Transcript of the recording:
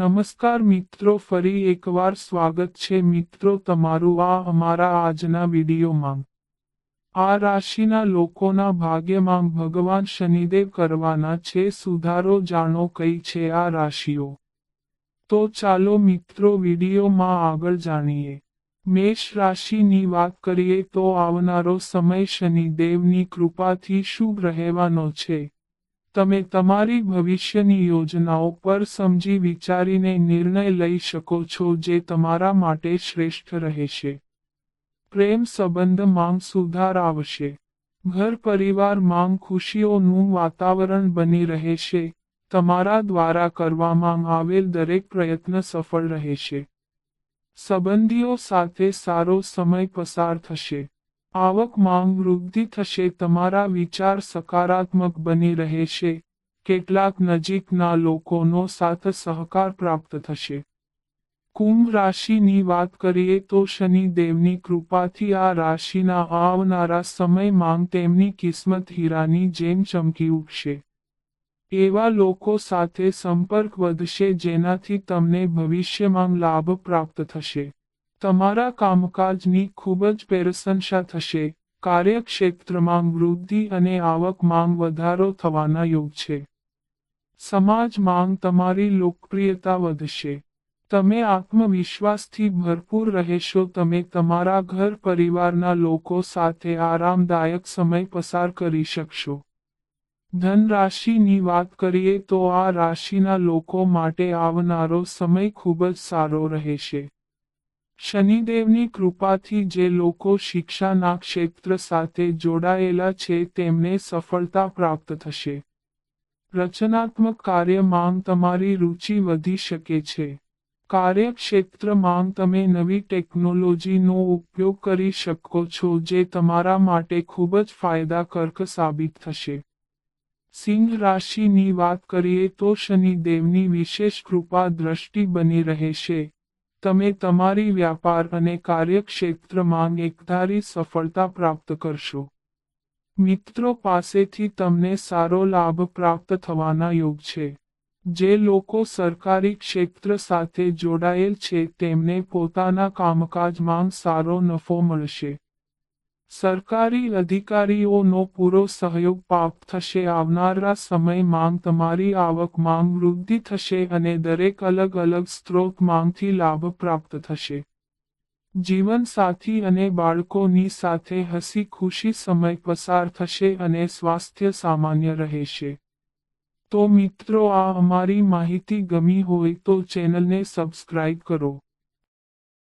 નમસ્કાર મિત્રો, ફરી એકવાર સ્વાગત છે મિત્રો તમારું આ અમારા આજના વિડીયોમાં. આ રાશિના લોકોના ભાગ્યમાં ભગવાન શનિદેવ કરવાના છે, સુધારો જાણો કઈ છે આ રાશિઓ. તો ચાલો મિત્રો વિડીયોમાં આગળ જાણીએ. મેષ રાશિની વાત કરીએ તો આવનારો સમય શનિદેવની કૃપાથી શુભ રહેવાનો છે. તમે તમારી ભવિષ્યની યોજનાઓ પર સમજી વિચારીને નિર્ણય લઈ શકો છો જે તમારા માટે શ્રેષ્ઠ રહેશે. પ્રેમ સંબંધ માંગ સુધાર આવશે ઘર પરિવાર માંગ ખુશીઓનું વાતાવરણ બની રહેશે. તમારા દ્વારા કરવામાં આવેલ દરેક પ્રયત્ન સફળ રહેશે. સંબંધીઓ સાથે સારો સમય પસાર થશે. આવક માંગ વૃદ્ધિ થશે, તમારા વિચાર સકારાત્મક બની રહેશે. કેટલાક નજીકના લોકોનો સાથ સહકાર પ્રાપ્ત થશે. કુંભ રાશિની વાત કરીએ તો શનિદેવની કૃપાથી આ રાશિના આવનારા સમયમાં તેમની કિસ્મત હીરાની જેમ ચમકી ઉઠશે. એવા લોકો સાથે સંપર્ક વધશે જેનાથી તમને ભવિષ્યમાં લાભ પ્રાપ્ત થશે. તમારા કામકાજની ખૂબ જ પ્રશંસા થશે. કાર્યક્ષેત્રમાં વૃદ્ધિ અને આવક માંગ વધારો થવાના યોગ છે. સમાજ માંગ તમારી લોકપ્રિયતા વધશે. તમે આત્મવિશ્વાસથી ભરપૂર રહેશો. તમે તમારા ઘર પરિવારના લોકો સાથે આરામદાયક સમય પસાર કરી શકશો. ધન રાશિની વાત કરીએ તો આ રાશિના લોકો માટે આવનારો સમય ખૂબ જ સારો રહેશે. શનિદેવની કૃપાથી જે લોકો શિક્ષાના ક્ષેત્ર સાથે જોડાયેલા છે તેમને સફળતા પ્રાપ્ત થશે. રચનાત્મક કાર્ય માંગ તમારી રુચિ વધી શકે છે. કાર્યક્ષેત્રમાં તમે નવી ટેકનોલોજીનો ઉપયોગ કરી શકો છો જે તમારા માટે ખૂબ જ ફાયદાકારક સાબિત થશે. સિંહ રાશિની વાત કરીએ તો શનિદેવની વિશેષ કૃપા દ્રષ્ટિ બની રહેશે. તમે તમારી વ્યાપાર અને કાર્યક્ષેત્રમાં એકધારી સફળતા પ્રાપ્ત કરશો. મિત્રો પાસેથી તમને સારો લાભ પ્રાપ્ત થવાના યોગ છે. જે લોકો સરકારી ક્ષેત્ર સાથે જોડાયેલ છે તેમને પોતાના કામકાજમાં સારો નફો મળશે. સરકારી અધિકારીઓનો પૂરો સહયોગ પ્રાપ્ત થશે. આવનારા સમય માંગ તમારી આવક માંગ વૃદ્ધિ થશે અને દરેક અલગ અલગ સ્ત્રોત માંગથી લાભ પ્રાપ્ત થશે. જીવનસાથી અને બાળકોની સાથે હસી ખુશી સમય પસાર થશે અને સ્વાસ્થ્ય સામાન્ય રહેશે. તો મિત્રો, આ અમારી માહિતી ગમી હોય તો ચેનલને સબસ્ક્રાઇબ કરો.